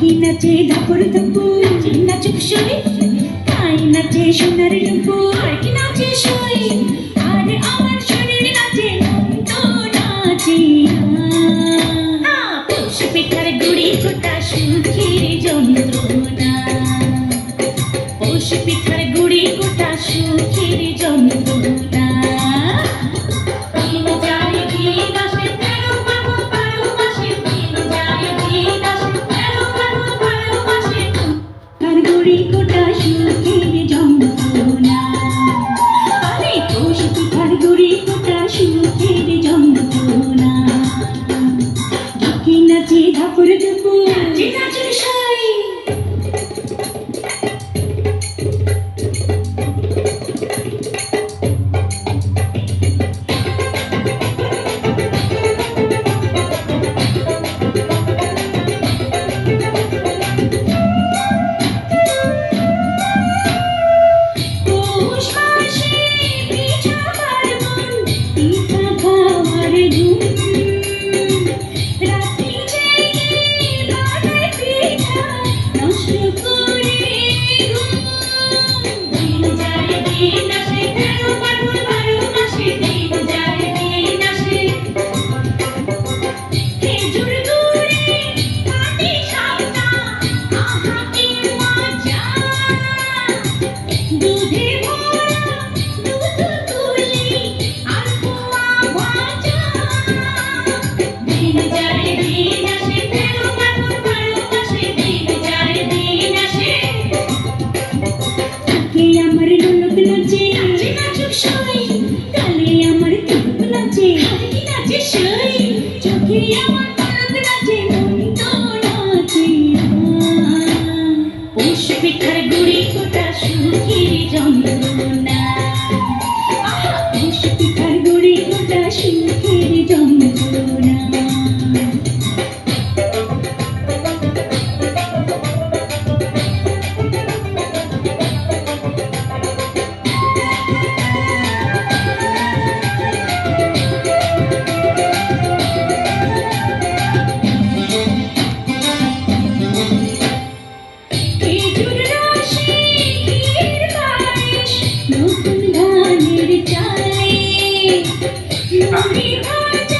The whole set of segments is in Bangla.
পাখি নাচে ঢাকুর ধুপু নাচুক সই তাই নাচে সোনার রূপ নাচে সই নাচি নাচি ঠাকুর Música Shine, Tokyo. Yeah.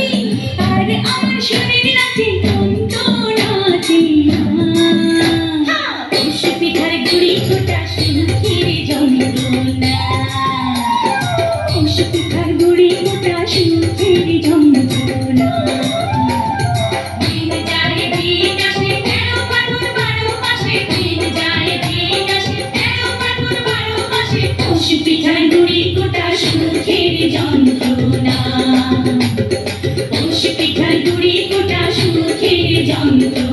Yeah.